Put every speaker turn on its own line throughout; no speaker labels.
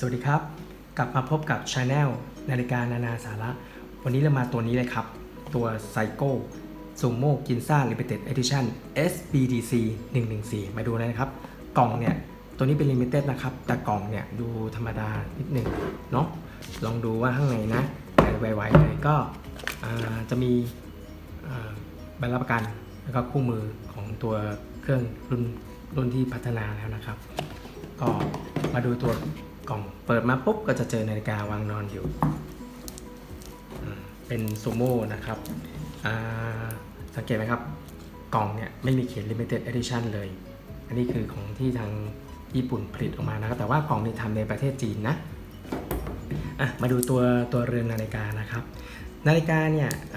สวัสดีครับ กลับมาพบกับ Channel นาฬิกานานาสาระ วันนี้เรามาตัวนี้เลยครับ ตัว Psycho Sumo Ginza Limited Edition SBDC 114 มาดูเลยนะครับ กล่องเนี่ย ตัวนี้เป็น Limited นะครับ แต่กล่องเนี่ย ดูธรรมดานิดหนึ่งเนาะลองดูว่าข้างในนะไวๆเลยก็จะมีใบรับประกัน แล้วก็คู่มือของตัวเครื่องรุ่นรุ่นที่พัฒนาแล้วนะครับ ก็มาดูตัว กล่องเปิดมาปุ๊บก็จะเจอนาฬิกาวางนอนอยู่ เป็นซูโม่นะครับสังเกตไหมครับ กล่องเนี่ยไม่มีเขียน limited edition เลย อันนี้คือของที่ทางญี่ปุ่นผลิตออกมานะครับ แต่ว่ากล่องนี้ทำในประเทศจีนนะะมาดูตัวตัวเรือนนาฬิกานะครับ นาฬิกาเนี่ยเ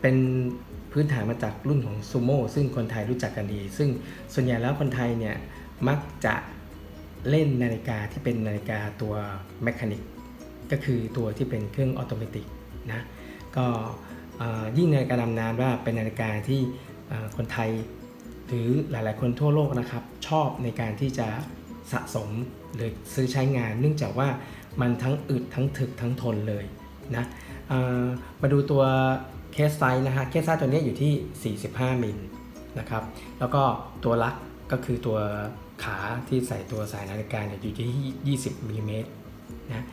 เป็นพื้นฐานมาจากรุ่นของซูโม่ซึ่งคนไทยรู้จักกันดี ซึ่งส่วนใหญ่แล้วคนไทยเนี่ยมักจะ เล่นนาฬิกาที่เป็นนาฬิกาตัวแมชานิกก็คือตัวที่เป็นเครื่องออโตเมติกนะก็ยิ่งนาฬิกาดำน้ำว่าเป็นนาฬิกาที่คนไทยหรือหลายๆ คนทั่วโลกนะครับ ชอบในการที่จะสะสมหรือซื้อใช้งาน เนื่องจากว่ามันทั้งอึดทั้งถึกทั้งทนเลยนะมาดูตัวเคสไซส์นะฮะเคสไซส์ตัวนี้อยู่ที่ 45 มิลนะครับแล้วก็ตัวลักก็คือตัว ขาที่ใส่ตัวสายนาฬิกาเนี่ยอยู่ที่ 20มิลลิเมตรนะ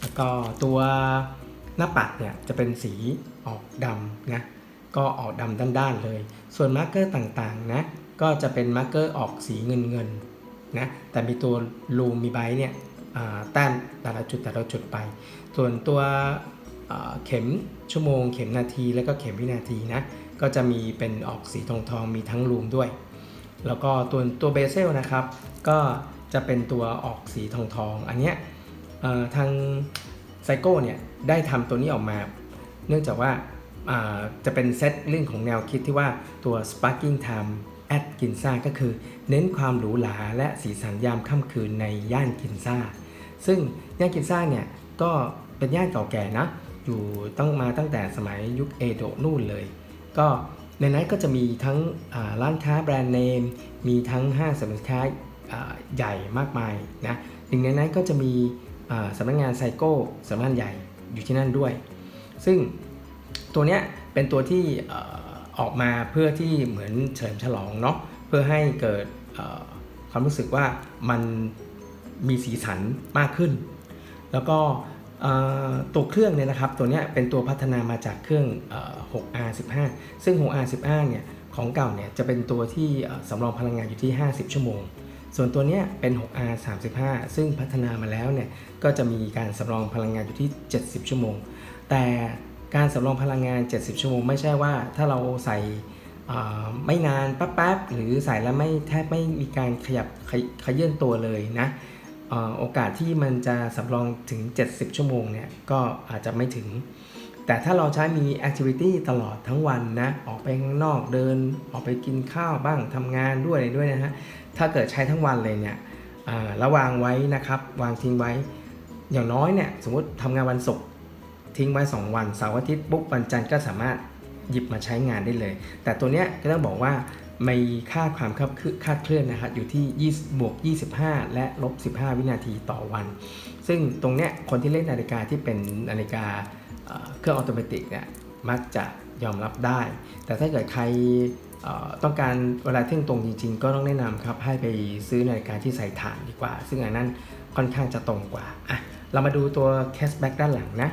แล้วก็ตัวหน้าปัดเนี่ยจะเป็นสีออกดำนะก็ออกดำด้านๆเลย ส่วนมาร์กเกอร์ต่างๆนะก็จะเป็นมาร์กเกอร์ออกสีเงินๆนะแต่มีตัวลูมีไบเนี่ยแต้มแต่ละจุดแต่ละจุดไป ส่วนตัวเข็มชั่วโมง เข็มนาทีแล้วก็เข็มวินาทีนะก็จะมีเป็นออกสีทองทองๆมีทั้งลูมด้วย แล้วก็ตัวตัวเบเซลนะครับ ก็จะเป็นตัวออกสีทองทองอันเนี้ยทางไซโก้เนี่ยได้ทำตัวนี้ออกมา เนื่องจากว่าจะเป็นเซตเรื่องของแนวคิดที่ว่าตัว Sparking Time at Ginza ก็คือ เน้นความหรูหราและสีสันยามค่ำคืนในย่านกินซ่า ซึ่งย่านกินซ่าเนี่ยก็เป็นย่านเก่าแก่นะ อยู่ต้องมาตั้งแต่สมัยยุคเอโดะนู่นเลย ก็ ในนั้นก็จะมีทั้งร้านค้าแบรนด์เนม มีทั้งห้างสรรพสินค้าใหญ่มากมายนะหนึ่งในนั้นก็จะมีสำนักงานไซโก้สำนักงานใหญ่อยู่ที่นั่นด้วย ซึ่งตัวเนี้ยเป็นตัวที่อออกมาเพื่อที่เหมือนเฉลิมฉลองเนาะเพื่อให้เกิดความรู้สึกว่ามันมีสีสันมากขึ้น แล้วก็ ตัวเครื่องเนี่ยนะครับตัวนี้เป็นตัวพัฒนามาจากเครื่อง 6R15 ซึ่ง 6R15 เนี่ยของเก่าเนี่ยจะเป็นตัวที่สำรองพลังงานอยู่ที่ 50 ชั่วโมง ส่วนตัวนี้เป็น 6R35 ซึ่งพัฒนามาแล้วเนี่ยก็จะมีการสำรองพลังงานอยู่ที่ 70 ชั่วโมง แต่การสำรองพลังงาน 70 ชั่วโมง ไม่ใช่ว่าถ้าเราใส่ไม่นานแป๊บๆหรือใส่แล้วไม่แทบไม่มีการขยับขยขยื่นตัวเลยนะ โอกาสที่มันจะสำรองถึง 70 ชั่วโมงเนี่ยก็อาจจะไม่ถึง แต่ถ้าเราใช้มีแอคทิวิตี้ตลอดทั้งวันนะ ออกไปข้างนอกเดิน ออกไปกินข้าวบ้างทำงานด้วยอะไรด้วยนะฮะ ถ้าเกิดใช้ทั้งวันเลยเนี่ยอ่าแล้ววางไว้นะครับ วางทิ้งไว้ อย่างน้อยเนี่ยสมมติทำงานวันศุกร์ทิ้งไว้ 2 วันเสาร์อาทิตย์ปุ๊บวันจันทร์ก็สามารถหยิบมาใช้งานได้เลย แต่ตัวเนี้ยก็ต้องบอกว่า มีค่าความคาดเคลื่อนคาดเคลื่อนนะครับอยู่ที่ 20 บวก 25 และลบ 15 วินาทีต่อวัน ซึ่งตรงเนี้ยคนที่เล่นนาฬิกาที่เป็นนาฬิกาเครื่องออโตเมติเนี่ยมักจะยอมรับได้ แต่ถ้าเกิดใครต้องการเวลาเที่ยงตรงจริงๆ ก็ต้องแนะนำครับให้ไปซื้อนาฬิกาที่ใส่ถ่านดีกว่า ซึ่งอันนั้นค่อนข้างจะตรงกว่าอะเรามาดูตัวแคสแบ็กด้านหลังนะ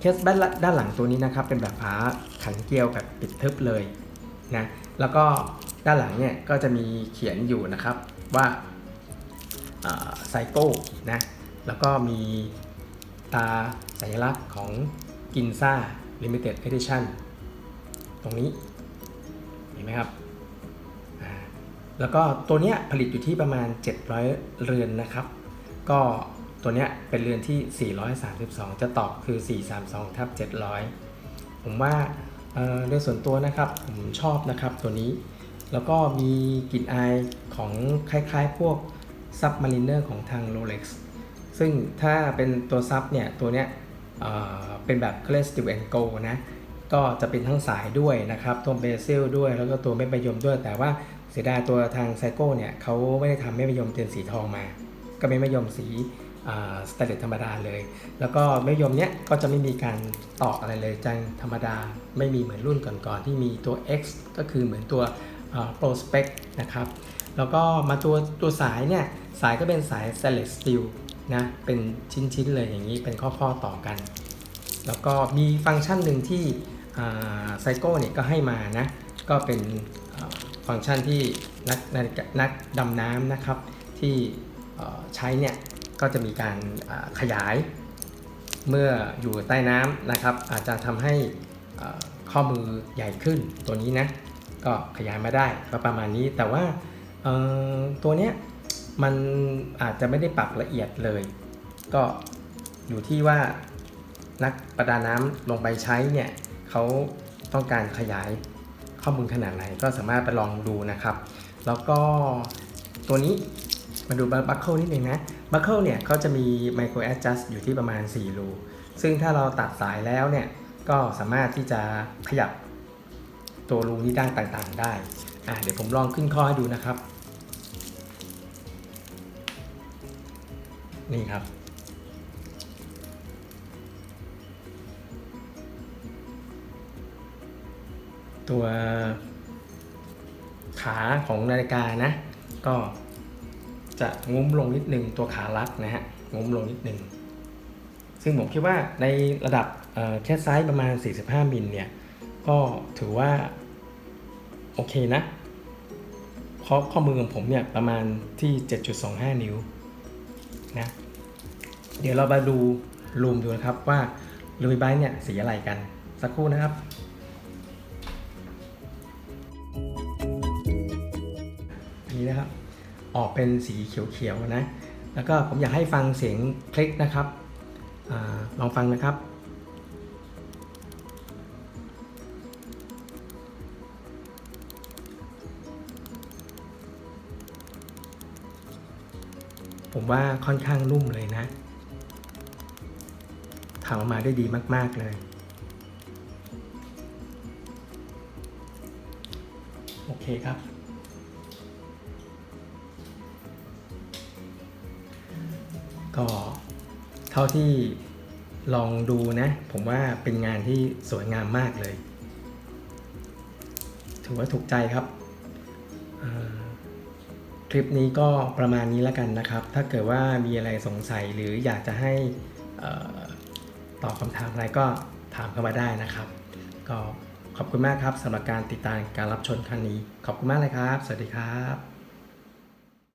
แคสแบ็กด้านหลังตัวนี้นะครับเป็นแบบฝาขันเกลียวแบบปิดทึบเลยนะแล้วก็ ด้านหลังเนี่ยก็จะมีเขียนอยู่นะครับว่าไซโก้นะแล้วก็มีตาสัญลักษณ์ของกินซ่า Limited Edition ตรงนี้ เห็นไหมครับ แล้วก็ตัวเนี้ยผลิตอยู่ที่ประมาณ 700 เรือนนะครับ ก็ตัวเนี้ยเป็นเรือนที่ 432 จะตอบคือ 432ทับ700 ผมว่าโดยส่วนตัวนะครับ ผมชอบนะครับตัวนี้ แล้วก็มีกลิ่นอายของคล้ายๆ พวกซับมาริเนอร์ของทาง Rolex ซึ่งถ้าเป็นตัวซับเนี่ยตัวเนี้ยเเป็นแบบเคลสติวแอนโกนะก็จะเป็นทั้งสายด้วยนะครับตัวเบเซลด้วยแล้วก็ตัวเม็ดมะยมด้วย แต่ว่าเสียดายตัวทางไซโก้เนี่ยเขาไม่ได้ทำเม็ดมะยมเตียนสีทองมา ก็เป็นมะยมสีสเตเลสธรรมดาเลย แล้วก็แม่ยมเนี้ยก็จะไม่มีการต่ออะไรเลยจังธรรมดาไม่มีเหมือนรุ่นก่อนๆที่มีตัว X ก็คือเหมือนตัว Pro Spec นะครับ แล้วก็มาตัวตัวสายเนี่ย สายก็เป็นสาย stainless steel นะ เป็นชิ้น ๆ เลยอย่างนี้เป็นข้อ ๆ ต่อกัน แล้วก็มีฟังก์ชันหนึ่งที่ไซโก้เนี่ยก็ให้มานะ ก็เป็นฟังก์ชันที่นักนักนกดำน้ำนะครับ ที่ใช้เนี่ย ก็จะมีการขยายเมื่ออยู่ใต้น้ำนะครับ อาจจะทำให้ข้อมือใหญ่ขึ้นตัวนี้นะ ก็ขยายมาได้ก็ประมาณนี้แต่ว่าตัวเนี้ยมันอาจจะไม่ได้ปรับละเอียดเลย ก็อยู่ที่ว่านักประดาน้ำลงไปใช้เนี่ยเขาต้องการขยายข้อมูลขนาดไหนก็สามารถไปลองดูนะครับ แล้วก็ตัวนี้มาดูบัคเคิลนิดนึงนะบัคเคิลเนี่ยเขาจะมีไมโครแอดจัสอยู่ที่ประมาณ4รูซึ่งถ้าเราตัดสายแล้วเนี่ยก็สามารถที่จะขยับ ตัวรูนี้ได้ต่างๆได้อะเดี๋ยวผมลองขึ้นข้อให้ดูนะครับ นี่ครับ ตัวขาของนาฬิกานะ ก็จะงุ้มลงนิดนึงตัวขาลัดนะฮะงุ้มลงนิดนึงซึ่งผมคิดว่าในระดับแค่ไซส์ประมาณ 45มิลเนี่ย ก็ถือว่า โอเคนะเพราะข้อมือของผมเนี่ยประมาณที่ 7.25 นิ้วนะเดี๋ยวเรามาดูรูมดูนะครับว่าลูบิไบเนี่ยสีอะไรกัน สักครู่นะครับนนี้นะครับ ออกเป็นสีเขียวๆนะ แล้วก็ผมอยากให้ฟังเสียงคลิกนะครับอลองฟังนะครับ ผมว่าค่อนข้างนุ่มเลยนะทำออกมาได้ดีมาก ๆ เลย โอเคครับ ก็เท่าที่ลองดูนะ ผมว่าเป็นงานที่สวยงามมากเลย ถือว่าถูกใจครับอ่า ลิปนี้ก็ประมาณนี้แล้วกันนะครับ ถ้าเกิดว่ามีอะไรสงสัยหรืออยากจะให้อตอบคำถามอะไรก็ถามเข้ามาได้นะครับ ก็ขอบคุณมากครับสำหรับการติดตามการรับชมครั้งนี้ ขอบคุณมากเลยครับ สวัสดีครับ